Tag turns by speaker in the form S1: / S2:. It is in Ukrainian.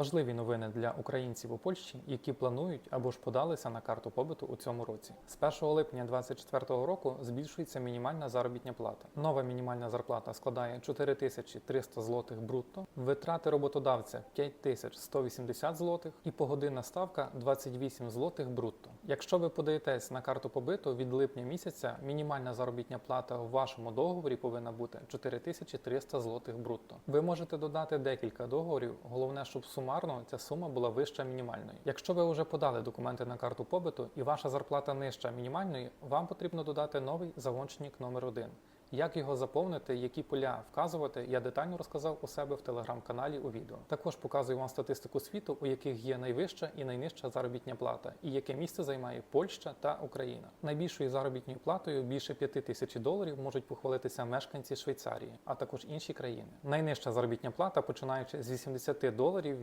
S1: Важливі новини для українців у Польщі, які планують або ж подалися на карту побиту у цьому році. З 1 липня 2024 року збільшується мінімальна заробітня плата. Нова мінімальна зарплата складає 4300 злотих брутто, витрати роботодавця 5180 злотих і погодинна ставка 28 злотих брутто. Якщо ви подаєтесь на карту побиту від липня місяця, мінімальна заробітня плата у вашому договорі повинна бути 4300 злотих брутто. Ви можете додати декілька договорів. Головне, щоб сумарно ця сума була вища мінімальної. Якщо ви вже подали документи на карту побиту і ваша зарплата нижча мінімальної, вам потрібно додати новий загончник номер 1 як його заповнити, які поля вказувати, я детально розказав у себе в телеграм-каналі у відео. Також показую вам статистику світу, у яких є найвища і найнижча заробітня плата, і яке місце займає Польща та Україна. Найбільшою заробітною платою більше 5 тисяч доларів можуть похвалитися мешканці Швейцарії, а також інші країни. Найнижча заробітня плата, починаючи з 80 доларів,